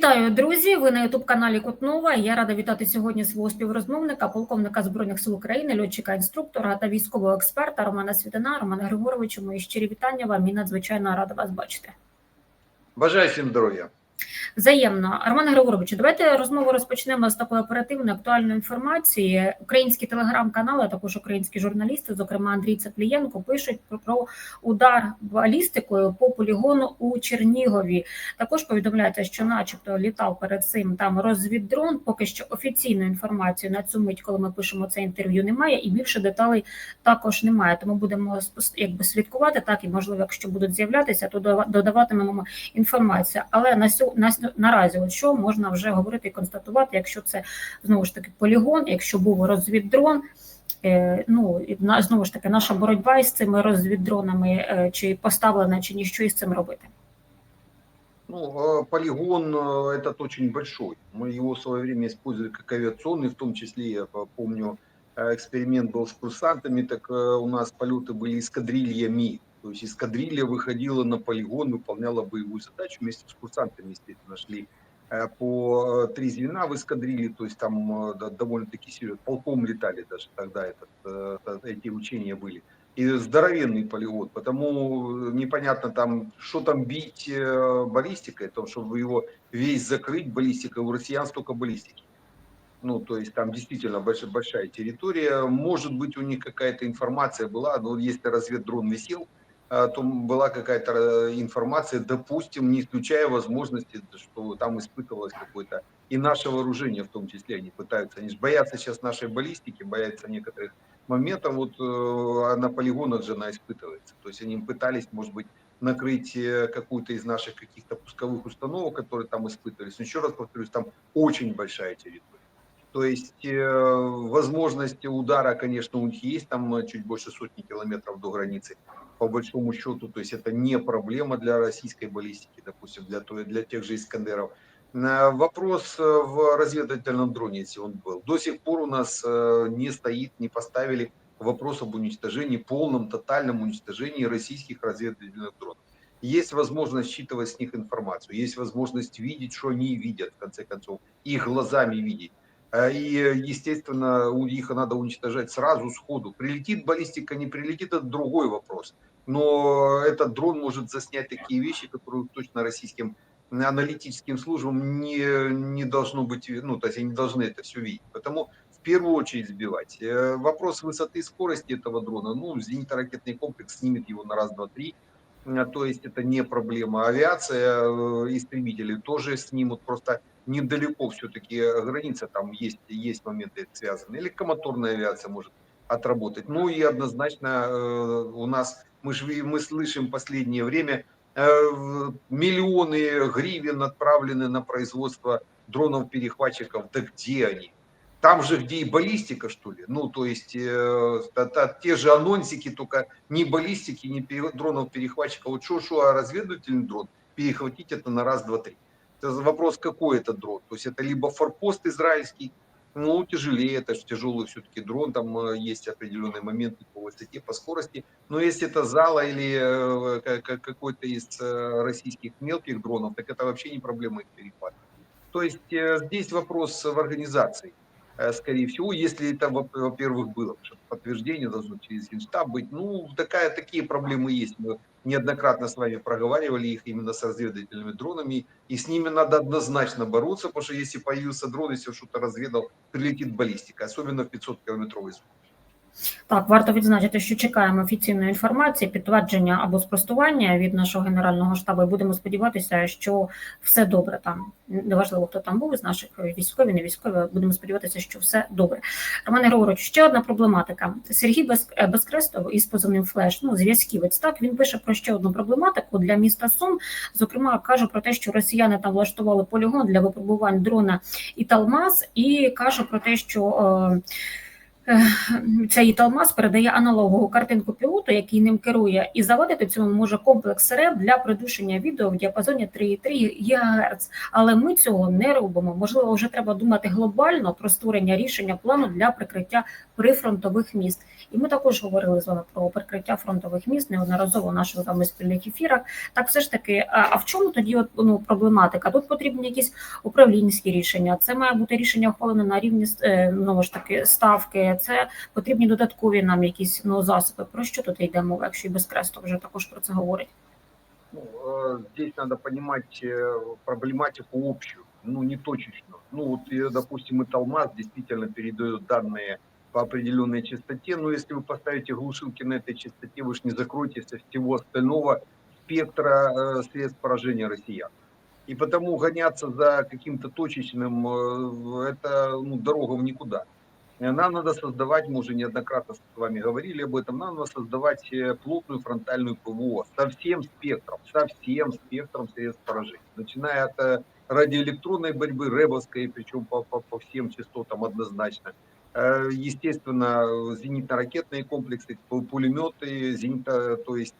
Вітаю, друзі! Ви на ютуб каналі Кутнова. Я рада вітати сьогодні свого співрозмовника, полковника збройних сил України, льотчика інструктора та військового експерта Романа Світина. Романа Григоровичу, мої щирі вітання вам і надзвичайно рада вас бачити. Бажаю всім здоров'я. Взаємно, Романе Григоровичу, давайте розмову розпочнемо з такої оперативної актуальної інформації. Українські телеграм-канали, а також українські журналісти, зокрема Андрій Цаплієнко, пишуть про, удар балістикою по полігону у Чернігові. Також повідомляється, що, начебто, літав перед цим там розвіддрон. Поки що офіційної інформації на цю мить, коли ми пишемо це інтерв'ю, немає, і більше деталей також немає. Тому будемо якби слідкувати так, і можливо, якщо будуть з'являтися, то додаватимемо інформацію. Але на сьо- на, сьо- наразі, от що можна вже говорити і констатувати, якщо це знову ж таки полігон, якщо був розвіддрон. Е, ну і на- знову ж таки, наша боротьба із цими розвіддронами, е, чи поставлена, чи ні, що із цим робити. Ну, э, полигон э, этот очень большой. Мы его в свое время использовали как авиационный, в том числе, я по- помню, э, эксперимент был с курсантами, так э, у нас полеты были эскадрильями. То есть эскадрилья выходила на полигон, выполняла боевую задачу вместе с курсантами, естественно, шли э, по э, три звена в эскадрилье, то есть там э, довольно-таки серьезно, полком летали даже тогда этот, эти учения были. и здоровенный полигон, потому непонятно там, что там бить баллистикой, то, чтобы его весь закрыть баллистикой, у россиян столько баллистики. Ну, то есть там действительно большая, большая территория, может быть у них какая-то информация была, но если разведдрон висел, то была какая-то э, информация, допустим, не исключая возможности, что там испытывалось какое-то и наше вооружение в том числе, они пытаются, они же боятся сейчас нашей баллистики, боятся некоторых моментом вот э, на полигонах же она испытывается. То есть они пытались, может быть, накрыть э, какую-то из наших каких-то пусковых установок, которые там испытывались. Но еще раз повторюсь, там очень большая территория. То есть э, возможность удара, конечно, у них есть, там чуть больше сотни километров до границы, по большому счету. То есть это не проблема для российской баллистики, допустим, для, для тех же Искандеров. На Вопрос э, в разведывательном дроне, если он был. До сих пор у нас э, не стоит, не поставили вопрос об уничтожении, полном, тотальном уничтожении российских разведывательных дронов. Есть возможность считывать с них информацию, есть возможность видеть, что они видят, в конце концов, их глазами видеть. Э, И, э, естественно, у них надо уничтожать сразу, сходу. Прилетит баллистика, не прилетит, это другой вопрос. Но этот дрон может заснять такие вещи, которые точно российским аналитическим службам не, не должно быть, ну, то есть они должны это все видеть. Потому в первую очередь сбивать. Э, Вопрос высоты и скорости этого дрона, ну, зенитно-ракетный комплекс снимет его на раз, два, три, Э, то есть это не проблема. Авиация, э, истребители тоже снимут, просто недалеко все-таки граница, там есть, есть моменты связанные. Легкомоторная авиация может отработать. Ну и однозначно э, у нас, мы, ж мы слышим последнее время, э, миллионы гривен отправлены на производство дронов-перехватчиков. Да где они? Там же, где и баллистика, что ли? Ну, то есть, э, та- та- те же анонсики, только ни баллистики, ни пере- дронов-перехватчиков. Вот что, а разведывательный дрон, перехватить это на раз, два, три. Это вопрос, какой это дрон. То есть, это либо форпост израильский, ну, тяжелее, это же тяжелый все-таки дрон, там э, есть определенные моменты по высоте, по скорости. Но если это зала или э, ка- ка- какой-то из э, российских мелких дронов, так это вообще не проблема их перехвата. То есть здесь вопрос в организации, скорее всего, если это, во- во-первых, было, потому что подтверждение должно через Генштаб быть. Ну, такая, такие проблемы есть. Неоднократно с вами проговаривали их именно с разведывательными дронами, и с ними надо однозначно бороться, потому что если появился дрон, если что-то разведал, прилетит баллистика, особенно в 500-километровой зоне. Так, варто відзначити, що чекаємо офіційної інформації, підтвердження або спростування від нашого генерального штабу. І будемо сподіватися, що все добре там. Неважливо, хто там був із наших військові, не військові. Будемо сподіватися, що все добре. Романе Григоровичу, ще одна проблематика. Сергій е, Безкрестов із позивним флеш, ну зв'язківець. Так він пише про ще одну проблематику для міста Сум. Зокрема, каже про те, що росіяни там влаштували полігон для випробувань дрона і Талмаз, і каже про те, що. Е, цей Талмаз передає аналогову картинку пілоту, який ним керує, і заводити цьому може комплекс РЕП для придушення відео в діапазоні 3,3 ГГц. Але ми цього не робимо. Можливо, вже треба думати глобально про створення рішення плану для прикриття прифронтових міст. І ми також говорили з вами про прикриття фронтових міст неодноразово в наших вами спільних ефірах. Так, все ж таки, а, в чому тоді от, ну, проблематика? Тут потрібні якісь управлінські рішення. Це має бути рішення ухвалене на рівні е, знову ж таки ставки. Це потрібні додаткові нам якісь ну, засоби. Про що тут йде мова, якщо і без кресту вже також про це говорить? Ну, э, здесь надо понимать э, проблематику общую, ну, не точечно. Ну, вот, э, допустим, и Талмаз действительно передает данные по определенной частоте, но если вы поставите глушилки на этой частоте, вы же не закроете со всего остального спектра э, средств поражения россиян. И потому гоняться за каким-то точечным, э, это ну, дорога в никуда. Э, Нам надо создавать, мы уже неоднократно с вами говорили об этом, нам надо создавать э, плотную фронтальную ПВО со всем спектром, со всем спектром средств поражения. Начиная от э, радиоэлектронной борьбы, рэбовской, причем по, по, по всем частотам однозначно. Естественно, зенитно-ракетные комплексы, пу- пулеметы, зенито, то есть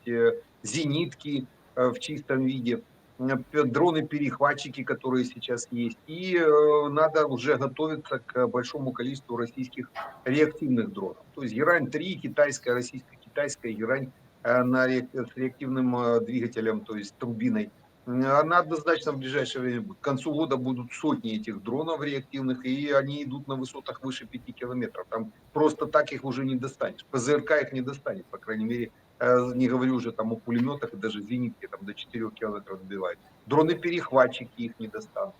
зенитки в чистом виде, дроны-перехватчики, которые сейчас есть. И э, надо уже готовиться к большому количеству российских реактивных дронов. То есть Герань-3, китайская, российско-китайская, Герань э, на ре- с реактивным э, двигателем, то есть турбиной. М, Она однозначно в ближайшее время. К концу года будут сотни этих дронов реактивных, и они идут на высотах выше 5 километров. Там просто так их уже не достанешь. ПЗРК их не достанет, по крайней мере, Э, не говорю уже там о пулеметах, даже зенитки там до 4 километров сбивают. Дроны-перехватчики их не достанут.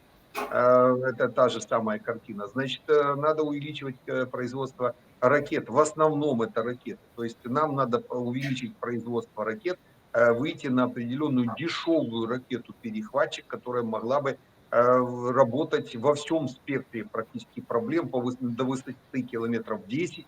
Э, Это та же самая картина. Значит, э, надо увеличивать э, производство ракет. В основном это ракеты. То есть нам надо увеличить производство ракет, э, выйти на определенную дешевую ракету-перехватчик, которая могла бы работать во всем спектре практически проблем по, до высоты километров 10 э,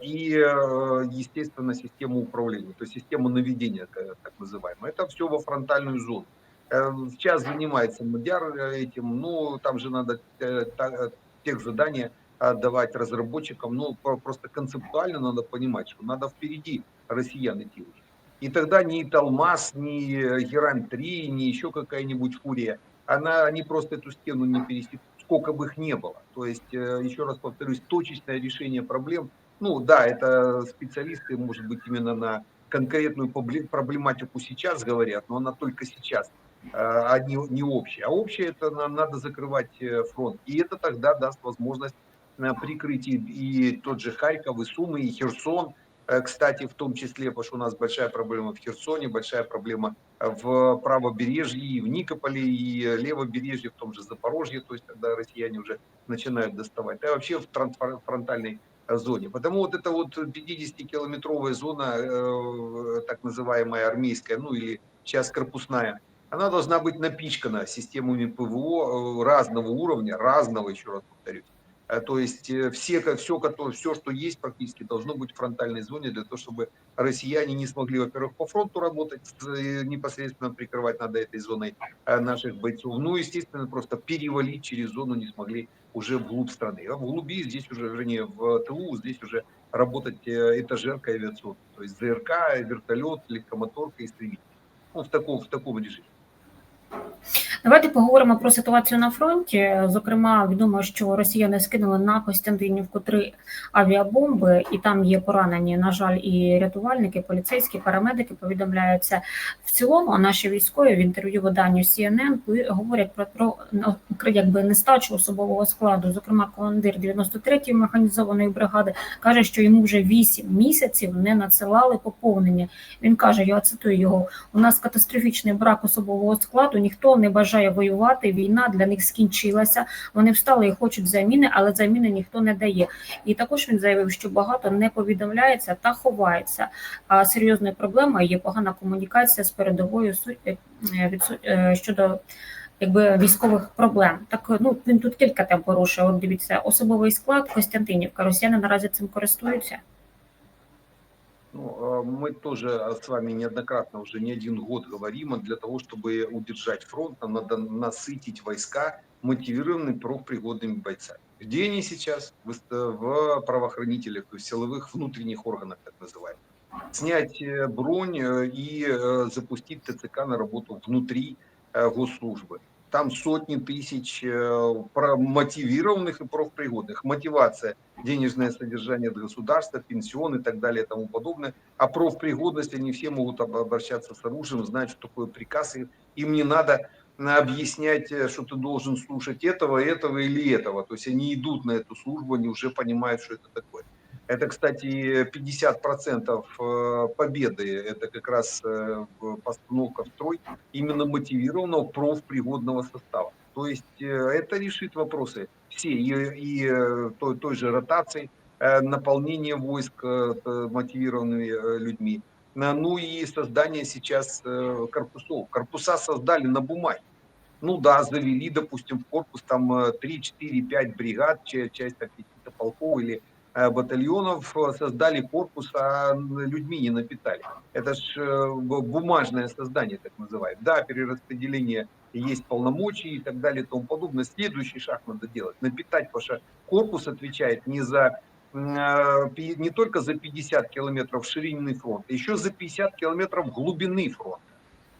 и, э, естественно, систему управления, то есть систему наведения, э, так называемую. Это все во фронтальную зону. Э, Сейчас занимается Мадяр э, этим, ну, там же надо э, э, тех задания отдавать разработчикам, ну, про- просто концептуально надо понимать, что надо впереди россиян идти уже. И тогда ни Талмас, ни э, Герань-3, ни еще какая-нибудь фурия, она, они просто эту стену не пересекут, сколько бы их не было. То есть, э, еще раз повторюсь, точечное решение проблем, ну да, это специалисты, может быть, именно на конкретную пробле- проблематику сейчас говорят, но она только сейчас, э, а не, не общая. А общая это надо закрывать э, фронт. И это тогда даст возможность э, прикрыть и, тот же Харьков, и Сумы, и Херсон, Э, кстати, в том числе, потому что у нас большая проблема в Херсоне, большая проблема в правобережье, и в Никополе, и левобережье, в том же Запорожье, то есть когда россияне уже начинают доставать, да и вообще в трансфронтальной э, зоне. Потому вот эта вот 50-километровая зона, э, так называемая армейская, ну или сейчас корпусная, она должна быть напичкана системами ПВО э, разного уровня, разного, еще раз повторюсь. Э, То есть все, все, все, что есть практически, должно быть в фронтальной зоне для того, чтобы россияне не смогли, во-первых, по фронту работать, непосредственно прикрывать над этой зоной наших бойцов. Ну, естественно, просто перевалить через зону не смогли уже вглубь страны. А в глуби здесь уже, вернее, в ТУ здесь уже работать э, этажерка авиационная. То есть ЗРК, вертолет, легкомоторка, истребитель. Ну, в таком, в таком режиме. Давайте поговоримо про ситуацію на фронті. Зокрема, відомо, що росіяни скинули на Костянтинівку три авіабомби, і там є поранені. На жаль, і рятувальники, поліцейські, парамедики повідомляються в цілому. А Наші військові в інтерв'ю виданню CNN говорять про, про ну, якби нестачу особового складу. Зокрема, командир 93-ї механізованої бригади каже, що йому вже 8 місяців не надсилали поповнення. Він каже: я цитую його: у нас катастрофічний брак особового складу, ніхто не бажає воювати. Війна для них скінчилася. Вони встали і хочуть заміни, але заміни ніхто не дає. І також він заявив, що багато не повідомляється та ховається. А серйозною проблемою є погана комунікація з передовою е, відсу- е, щодо. Якби військових проблем, так ну він тут кілька тем порушує. От дивіться, особовий склад Костянтинівка. Росіяни наразі цим користуються. Ну, э, мы тоже с вами неоднократно уже не один год говорим, а для того, чтобы удержать фронт, надо насытить войска мотивированными профпригодными бойцами. Где они сейчас? В, в правоохранителях, есть силовых внутренних органах, так называемых. Снять э, бронь э, и запустить ТЦК на работу внутри госслужбы. Там сотни тысяч э, мотивированных и профпригодных. Мотивация, денежное содержание от государства, пенсион и так далее и тому подобное. А профпригодность, они все могут об- обращаться с оружием, знают, что такое приказ, и им не надо на- объяснять, э, что ты должен слушать этого, этого или этого. То есть они идут на эту службу, они уже понимают, что это такое. Это, кстати, 50% э, победы, это как раз э, постановка в строй именно мотивированного профпригодного состава. То есть э, это решит вопросы все, и, и той, той же ротации, наполнение войск мотивированными людьми, ну и создание сейчас корпусов. Корпуса создали на бумаге. Ну да, завели, допустим, в корпус там э, 3, 4, 5 бригад, ча- часть каких-то полков или батальонов, э, создали корпус, а людьми не напитали. Это ж бумажное создание, так называют. Да, перераспределение есть полномочий и так далее и тому подобное. Следующий шаг надо делать. Напитать, потому что корпус отвечает не за э, не только за 50 километров ширинный фронт, а еще за 50 километров глубины фронта.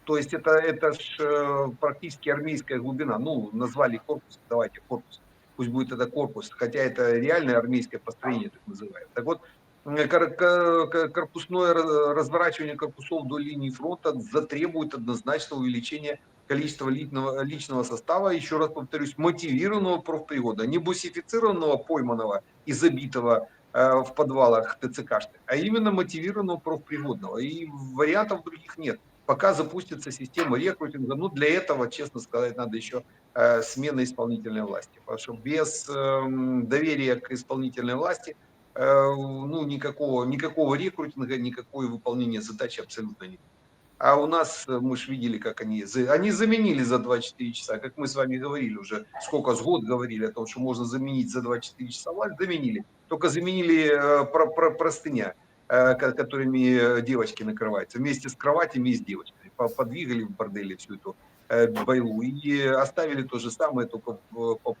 То есть это, это ж э, практически армейская глубина. Ну, назвали корпус, давайте корпус. Пусть будет это корпус, хотя это реальное армейское построение, так называемое. Так вот, кор- ко- ко- корпусное ра- разворачивание корпусов до линии фронта затребует однозначно увеличения количества личного, личного состава, еще раз повторюсь, мотивированного профпригода, не бусифицированного, пойманного и забитого э, в подвалах ТЦКшных, а именно мотивированного профпригодного. И вариантов других нет пока запустится система рекрутинга. Ну, для этого, честно сказать, надо еще э, смена исполнительной власти. Потому что без э, доверия к исполнительной власти э, ну, никакого, никакого рекрутинга, никакое выполнение задачи абсолютно нет. А у нас, э, мы же видели, как они, они заменили за 24 часа, как мы с вами говорили уже, сколько с год говорили о том, что можно заменить за 24 часа власть, заменили. Только заменили э, про, про, простыня которыми э, девочки накрываются, вместе с кроватями и с девочками. По- Подвигали в борделе всю эту э, байлу и оставили то же самое, только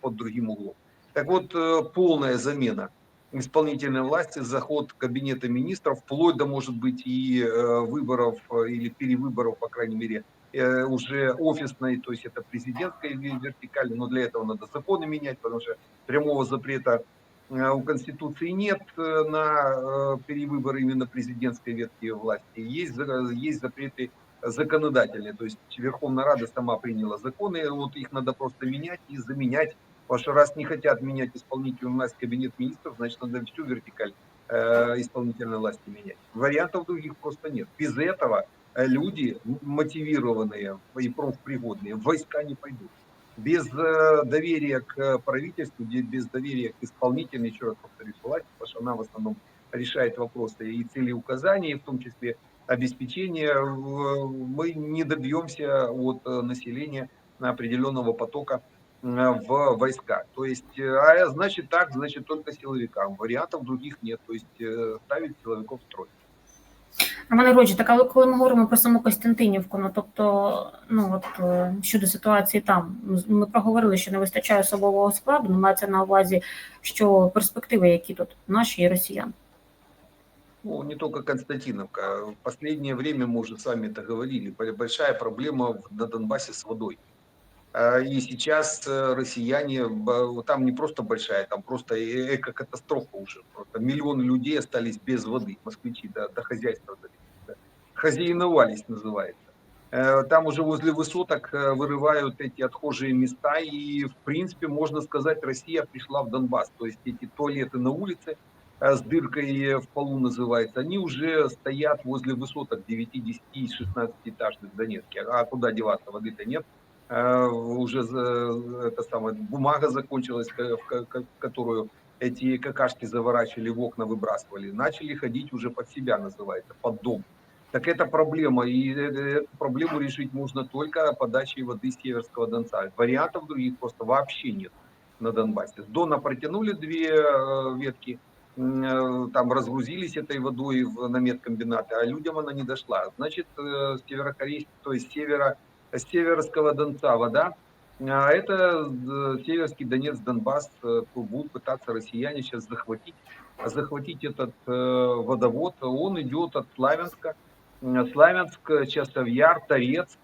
под другим углом. Так вот, э, полная замена исполнительной власти, заход кабинета министров, вплоть до, может быть, и э, выборов э, или перевыборов, по крайней мере, э, уже офисной, то есть это президентская ве- вертикаль, но для этого надо законы менять, потому что прямого запрета э, у Конституции нет э, на э, перевыборы именно президентской ветки власти. Есть, есть запреты законодательные, то есть Верховная Рада сама приняла законы, вот их надо просто менять и заменять, потому что раз не хотят менять исполнительную власть кабинет министров, значит надо всю вертикаль э, исполнительной власти менять. Вариантов других просто нет. Без этого э, люди мотивированные и профпригодные в войска не пойдут. Без э, доверия к правительству, без доверия к исполнительной, еще раз повторюсь, власти, потому что она в основном решает вопросы и целеуказания, в том числе обеспечения, в- мы не добьемся от э, населения определенного потока э, в войска. То есть, э, а значит так, значит только силовикам. Вариантов других нет. То есть э, ставить силовиков в строй. Романе Григоровичу, так але коли ми говоримо про саму Костянтинівку, ну тобто, ну от е, щодо ситуації там, ми проговорили, що не вистачає особового складу, ну, мається на увазі, що перспективи, які тут наші і росіян. Ну, не только Константиновка. В последнее время, мы уже с вами это говорили, бо- большая проблема на Донбассе с водой. А, И сейчас э, россияне, там не просто большая, там просто э- эко-катастрофа уже. Просто миллионы людей остались без воды, москвичи до, до хозяйства. да. Хозяиновались называется. Э, Там уже возле высоток э, вырывают эти отхожие места, и в принципе, можно сказать, Россия пришла в Донбасс. То есть эти туалеты на улице, э, с дыркой в полу называется, они уже стоят возле высоток 9, 10 и 16 этажных в Донецке. А куда деваться, воды-то нет. Э, Уже это самое, бумага закончилась, которую эти какашки заворачивали в окна, выбрасывали. Начали ходить уже под себя, называется, под дом. Так это проблема, и э, эту проблему решить можно только подачей воды с Северского Донца. Вариантов других просто вообще нет на Донбассе. С Дона протянули две э, ветки, э, там разгрузились этой водой в, на медкомбинаты, а людям она не дошла. Значит, э, с северокорейского, то есть севера, Северского Донца вода А Это э, Северский Донец, Донбасс э, будут пытаться россияне сейчас захватить, захватить этот э, водовод. Он идет от Славянска, Славянск, Часовьяр, Торецк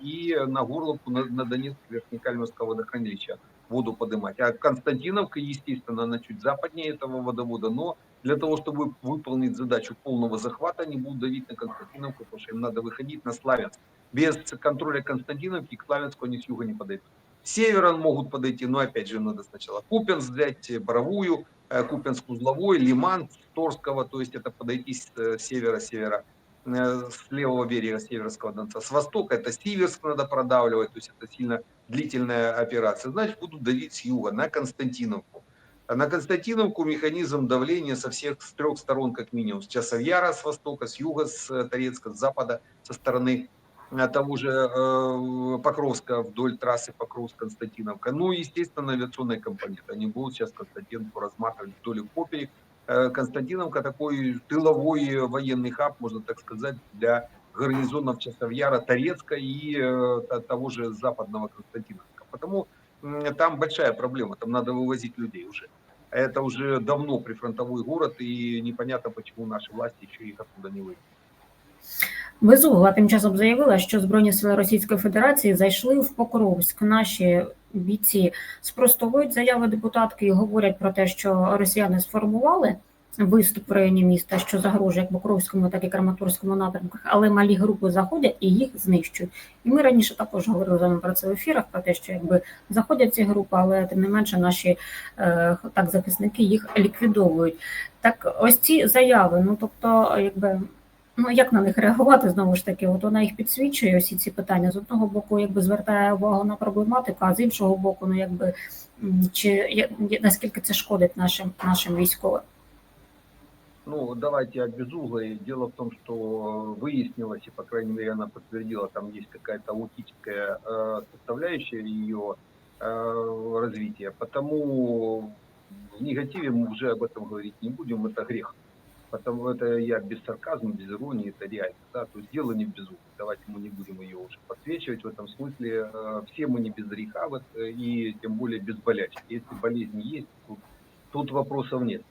и на Горловку, на, на Донецк, Верхнекальмовского водохранилища воду поднимать. А Константиновка, естественно, она чуть западнее этого водовода, но для того, чтобы выполнить задачу полного захвата, они будут давить на Константиновку, потому что им надо выходить на Славянск. Без контроля Константиновки к Славянску они с юга не подойдут. С севера могут подойти, но опять же надо сначала Купенск взять, э, Боровую, э, Купенск узловой, Лиман Торского, то есть это подойти с э, севера-севера э, с левого берега Северского Донца. С востока это Сиверск надо продавливать, то есть это сильно длительная операция. Значит, будут давить с юга на Константиновку. На Константиновку механизм давления со всех, с трех сторон как минимум. С Часовьяра с востока, с юга, с Торецка, с запада, со стороны того же э, Покровска, вдоль трассы Покровск-Константиновка. Ну, естественно, авиационный компонент. Они будут сейчас Константиновку разматывать вдоль и поперек. Э, Константиновка такой тыловой военный хаб, можно так сказать, для гарнизонов Часовьяра, Торецка и э, того же западного Константиновка. Потому там большая проблема, там надо вывозить людей уже. Это уже давно прифронтовой город, и непонятно, почему наши власти еще их оттуда не вывели. Безугла тим часом заявила, що Збройні сили Російської Федерації зайшли в Покровськ. Наші бійці спростовують заяви депутатки і говорять про те, що росіяни сформували виступ в районі міста, що загрожує як Покровському, так і Краматорському напрямках, але малі групи заходять і їх знищують. І ми раніше також говорили з вами про це в ефірах, про те, що якби заходять ці групи, але тим не менше наші е, так захисники їх ліквідовують. Так, ось ці заяви, ну тобто, якби. Ну, як на них реагувати знову ж таки? От вона їх підсвічує усі ці питання. З одного боку, якби звертає увагу на проблематику, а з іншого боку, ну якби м, чи я- я- наскільки це шкодить нашим нашим військовим? Ну, давайте от безуглой. Дело в том, что выяснилось, и, по крайней мере, она подтвердила, там есть какая-то аутическая э, составляющая ее э, развития. Потому в негативе мы уже об этом говорить не будем, это грех. Потому это я без сарказма, без иронии, это реально. Да? То есть дело не в безумии. Давайте мы не будем ее уже подсвечивать в этом смысле. Э, все мы не без греха, вот, э, и тем более без болячек. Если болезнь есть, тут, тут вопросов нет.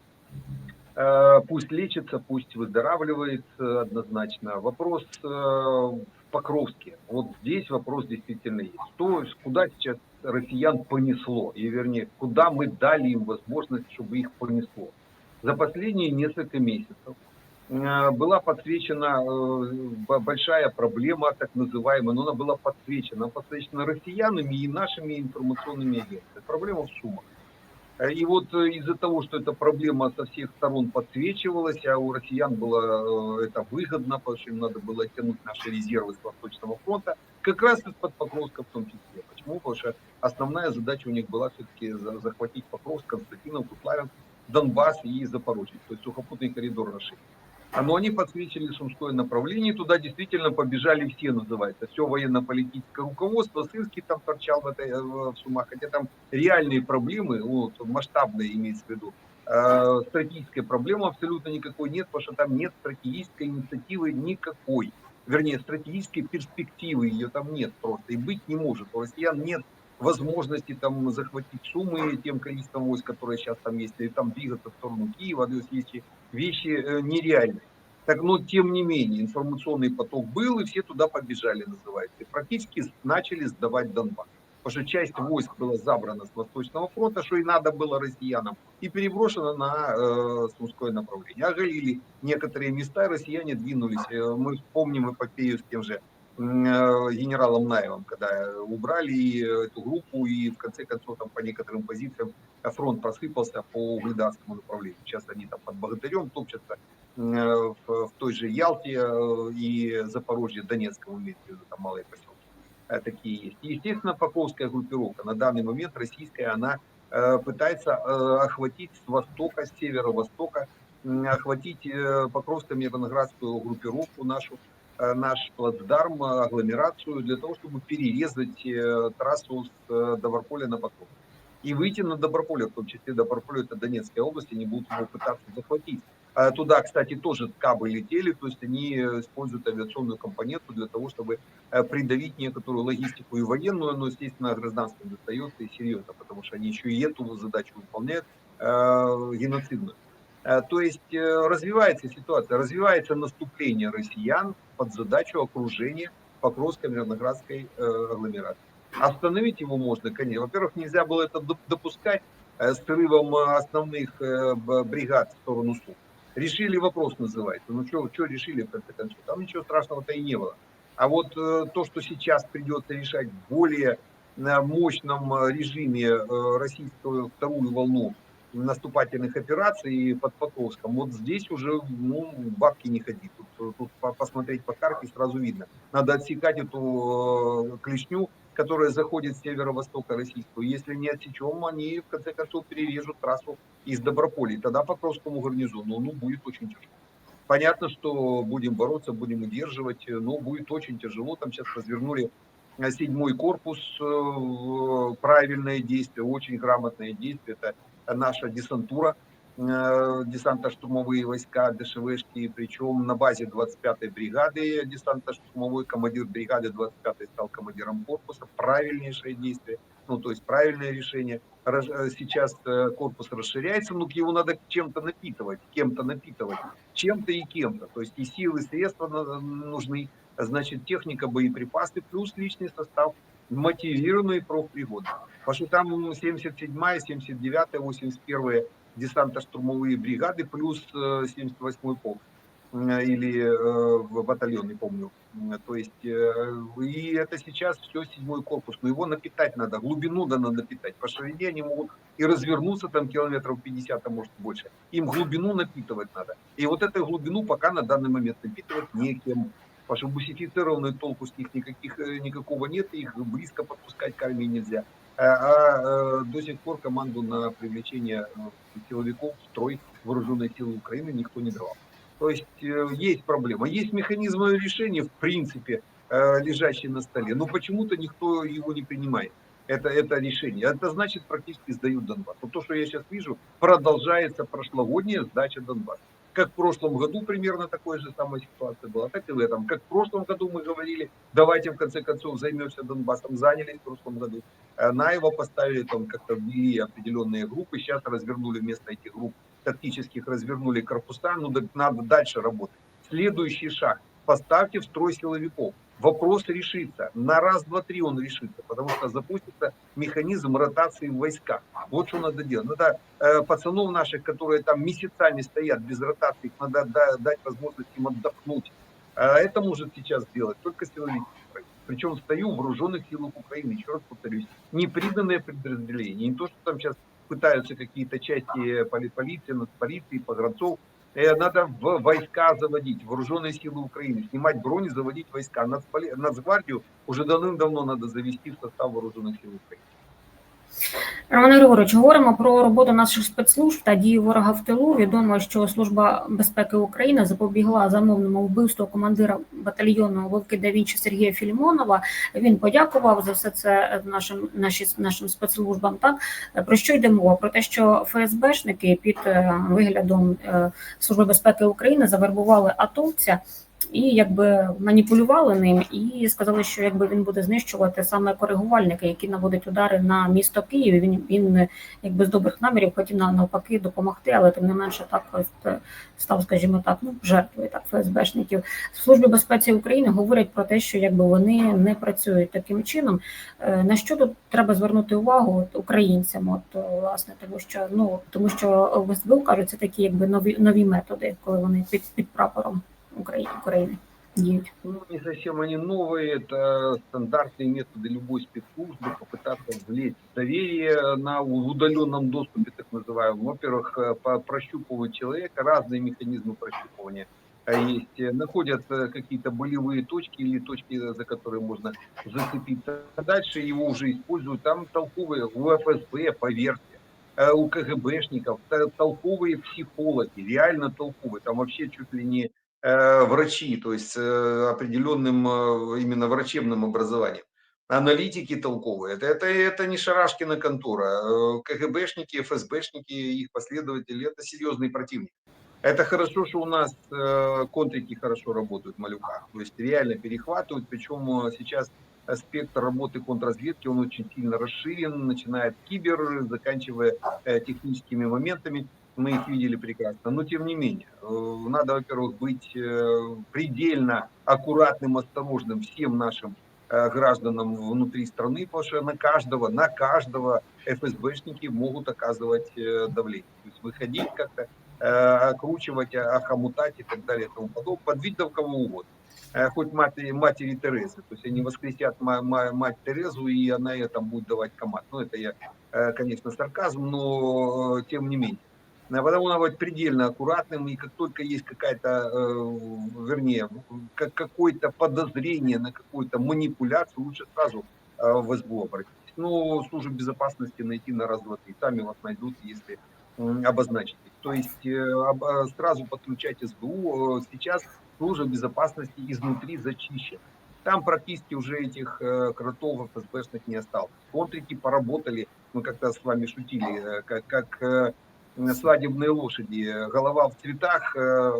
Э, Пусть лечится, пусть выздоравливает однозначно. Вопрос в Покровске. Вот здесь вопрос действительно есть. Что, куда сейчас россиян понесло? И вернее, куда мы дали им возможность, чтобы их понесло? За последние несколько месяцев э, была подсвечена э, большая проблема, так называемая, но она была подсвечена, подсвечена россиянами и нашими информационными агентствами. Проблема в суммах. Э, И вот из-за того, что эта проблема со всех сторон подсвечивалась, а у россиян было это выгодно, потому что им надо было тянуть наши резервы с Восточного фронта, как раз из-под Покровска в том числе. Почему? Потому что основная задача у них была все-таки захватить Покровск, Константиновку, Славянск, Донбасс и Запорожье, то есть сухопутный коридор расширить. А, Но они подсвечили Сумское направление, туда действительно побежали все, называется. Все военно-политическое руководство, Сырский там торчал в, этой, э, в Сумах, хотя там реальные проблемы, вот, масштабные имеется в виду, э, стратегической проблемы абсолютно никакой нет, потому что там нет стратегической инициативы никакой. Вернее, стратегической перспективы ее там нет просто и быть не может. У россиян нет возможности там захватить Сумы тем количеством войск, которые сейчас там есть, и там двигаться в сторону Киева, то есть вещи, вещи э, нереальные. Так, но тем не менее, информационный поток был, и все туда побежали, называется. И практически начали сдавать Донбасс. Потому что часть войск была забрана с Восточного фронта, что и надо было россиянам, и переброшена на э, Сумское направление. Оголили некоторые места, россияне двинулись. Э, Мы помним эпопею с тем же генералом Наевым, когда убрали э, эту группу, и в конце концов там по некоторым позициям фронт просыпался по угледарскому направлению. Сейчас они там под Богатырем топчатся э, в, в той же Ялте э, и Запорожье, Донецком, имеется там малые поселки э, такие есть. И, естественно, Покровская группировка на данный момент российская, она э, пытается э, охватить с востока, с северо-востока, охватить э, Покровско-Мирноградскую группировку нашу, э, наш плацдарм, э, агломерацию, для того, чтобы перерезать э, трассу с э, Доброполя на Покров. И выйти на Доброполе, в том числе Доброполе это Донецкая область, они будут его пытаться захватить. Э, Туда, кстати, тоже скабы летели, то есть они используют авиационную компоненту для того, чтобы э, придавить некоторую логистику и военную, но, естественно, гражданским достается и серьезно, потому что они еще и эту задачу выполняют э, геноцидную. Э, То есть э, развивается ситуация, развивается наступление россиян под задачу окружения Покровской Мирноградской э, агломерации. Остановить его можно, конечно. Во-первых, нельзя было это доп- допускать э, с срывом э, основных бригад в сторону Су. Решили вопрос, называется. Ну что решили, в конце концов? Там ничего страшного-то и не было. А вот то, что сейчас придется решать в более мощном режиме российскую вторую волну наступательных операций под Покровском, вот здесь уже ну, бабки не ходить. Тут, тут по- посмотреть по карте сразу видно. Надо отсекать эту э, клешню, которая заходит с северо-востока российскую. Если не отсечем, они в конце концов перережут трассу из Доброполя. И тогда Покровскому гарнизону ну, будет очень тяжело. Понятно, что будем бороться, будем удерживать, но будет очень тяжело. Там сейчас развернули э, седьмой корпус, э, правильное действие, очень грамотное действие. Это наша десантура, десантно-штурмовые войска, ДШВшки, причем на базе 25-й бригады десантно-штурмовой командир бригады 25-й стал командиром корпуса. Правильнейшее действие, ну то есть правильное решение. Э, Сейчас э, корпус расширяется, но его надо чем-то напитывать, кем-то напитывать, чем-то и кем-то. То есть и силы, и средства нужны, значит техника, боеприпасы, плюс личный состав мотивированный профпригодный. Потому что там 77-я, 79-я, 81-я десантно-штурмовые бригады, плюс э, 78-й полк э, или э, батальон, не помню. То есть, э, и это сейчас все седьмой корпус, но его напитать надо, глубину надо напитать. По ширине они могут и развернуться там километров 50, а может больше. Им глубину напитывать надо. И вот эту глубину пока на данный момент напитывать некем. Потому что бусифицированную толку с них никаких, э, никакого нет, их близко подпускать к армии нельзя. А, а, э, до сих пор команду на привлечение э, силовиков в строй вооруженной силы Украины никто не давал. То есть э, есть проблема. Есть механизмы решения, в принципе, лежащие на столе, но почему-то никто его не принимает. Это, это решение. Это значит, практически сдают Донбасс. Вот то, что я сейчас вижу, продолжается прошлогодняя сдача Донбасса. Как в прошлом году примерно такой же самая ситуация была, так и в этом. Как в прошлом году мы говорили, давайте в конце концов займемся Донбассом, занялись в прошлом году. Э, На его поставили там как-то ввели определенные группы, сейчас развернули вместо этих групп тактических, развернули корпуса, ну да- надо дальше работать. Следующий шаг, поставьте в строй силовиков. Вопрос решится. На раз, два, три он решится, потому что запустится механизм ротации в войсках. Вот что надо делать. Надо э, пацанов наших, которые там месяцами стоят без ротации, надо да- дать возможность им отдохнуть. А это может сейчас сделать только силовики. Причем стою в вооруженных силах Украины, еще раз повторюсь, не приданное подразделение, не то, что там сейчас пытаются какие-то части поли- полиции, полиции, погранцов, Э, надо в войска заводить, вооруженные силы Украины, снимать брони, заводить войска. Нацгвардию уже давным-давно надо завести в состав вооруженных сил України. Роман Григорович, говоримо про роботу наших спецслужб та дії ворога в тилу. Відомо, що Служба безпеки України запобігла замовному вбивству командира батальйону Вовки да Сергія Філімонова. Він подякував за все це нашим наші, нашим спецслужбам. Так про що йде мова? Про те, що ФСБшники під е, виглядом е, Служби безпеки України завербували атовця. І якби маніпулювали ним, і сказали, що якби він буде знищувати саме коригувальники, які наводять удари на місто Київ. Він він якби з добрих намірів хотів на- навпаки допомогти, але тим не менше так е, став, скажімо так, ну жертвою так ФСБшників. В службі безпеці України говорять про те, що якби вони не працюють таким чином. Е, На що тут треба звернути увагу от, українцям? От е, власне, тому що ну тому що в кажуть, це такі якби нові нові методи, коли вони під під прапором України України діють. Ну, не совсем они новые, это стандартные методы любой спецслужбы, попытаться влезть в доверие на в удаленном доступе, так называемом. Во-первых, э, по- прощупывают человека, разные механизмы прощупывания э, есть. Э, Находят э, какие-то болевые точки или точки, э, за которые можно зацепиться. А дальше его уже используют. Там толковые у ФСБ, поверьте, э, у КГБшников, э, толковые психологи, реально толковые. Там вообще чуть ли не э, врачи, то есть э, определенным э, именно врачебным образованием. Аналитики толковые. Это, это, это не Шарашкина контора. Э, КГБшники, ФСБшники, их последователи, это серьезный противник. Это хорошо, что у нас э, контрики хорошо работают в Малюках. То есть реально перехватывают. Причем э, сейчас спектр работы контрразведки, он очень сильно расширен, начиная от кибер, заканчивая э, техническими моментами. Мы их видели прекрасно. Но тем не менее, э, надо, во-первых, быть э, предельно аккуратным, осторожным всем нашим э, гражданам внутри страны, потому что на каждого, на каждого ФСБшники могут оказывать давление. То есть выходить как-то, окручивать, а- охомутать и так далее и тому подобное, под видом кого угодно. Хоть матери, матери Терезы. То есть они воскресят ма- ма- мать Терезу, и она ей там будет давать команд. Ну, это я, конечно, сарказм, но тем не менее. А Потому надо быть предельно аккуратным, и как только есть какая-то, э, вернее, как какое-то подозрение на какую-то манипуляцию, лучше сразу э, в СБУ обратитесь. Ну, службу безопасности найти на раз, два, три. Сами вас найдут, если обозначите. То есть э, сразу подключать СБУ. Сейчас служба безопасности изнутри зачищена. Там практически уже этих кротов ФСБшных не осталось. Контрики поработали, мы как-то с вами шутили, как, как э, свадебные лошади. Голова в цветах э,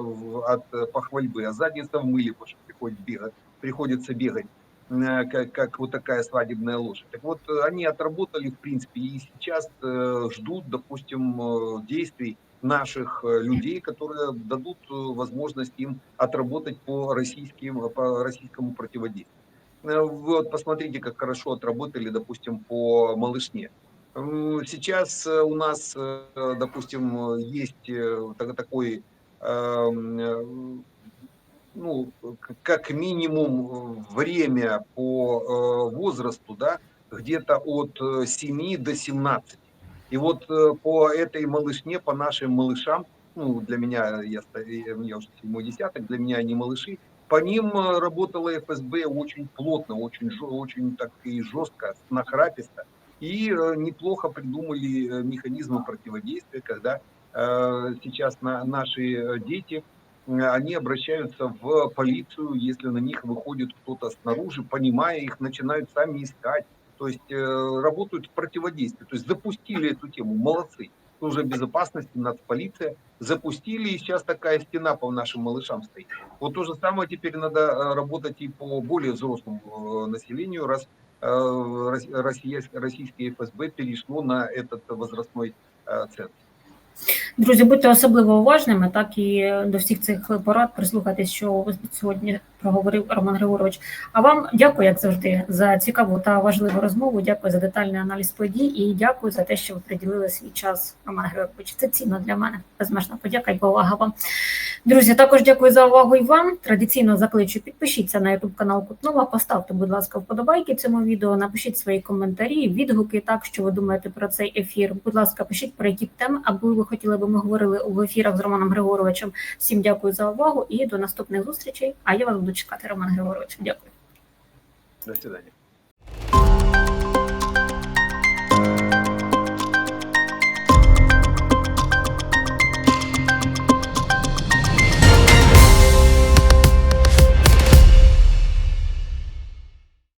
от э, похвальбы, а задница в мыле, потому что приходит бегать, приходится бегать, э, как, как вот такая свадебная лошадь. Так вот, э, они отработали, в принципе, и сейчас э, ждут, допустим, э, действий наших э, людей, которые дадут э, возможность им отработать по, российским, по российскому противодействию. Э, Вот посмотрите, как хорошо отработали, допустим, по малышне. М, Сейчас э, у нас, э, допустим, э, есть э, так- такой, эм, э, ну, как минимум э, время по э, возрасту, да, где-то от э, 7 до 17. И вот э, по этой малышне, по нашим малышам, ну, для меня, я, я уже седьмой десяток, для меня они малыши, по ним э, работала ФСБ очень плотно, очень, очень так и жестко, нахраписто. И э, неплохо придумали э, механизмы противодействия, когда э, сейчас на, наши дети, они обращаются в полицию, если на них выходит кто-то снаружи, понимая их, начинают сами искать. То есть работают в противодействии. То есть запустили эту тему, молодцы. Служба безопасности, нацполиция запустили, и сейчас такая стена по нашим малышам стоит. Вот то же самое теперь надо работать и по более взрослому населению, раз э, рос- россия- российское ФСБ перешло на этот возрастной э, центр. Друзі, будьте особливо уважними, так і до всіх цих порад прислухайтесь, що сьогодні проговорив Роман Григорович. А вам дякую, як завжди, за цікаву та важливу розмову. Дякую за детальний аналіз подій і дякую за те, що ви приділили свій час, Роман Григорович. Це цінно для мене. Безмежна подяка і повага вам. Друзі, також дякую за увагу і вам. Традиційно закличу, підпишіться на YouTube канал Кутнова, поставте, будь ласка, вподобайки цьому відео, напишіть свої коментарі, відгуки, так що ви думаєте про цей ефір. Будь ласка, пишіть про які теми, аби ви хотіли би ми говорили в ефірах з Романом Григоровичем. Всім дякую за увагу і до наступних зустрічей. А я вас буду чекати, Роман Григорович. Дякую. До свидания.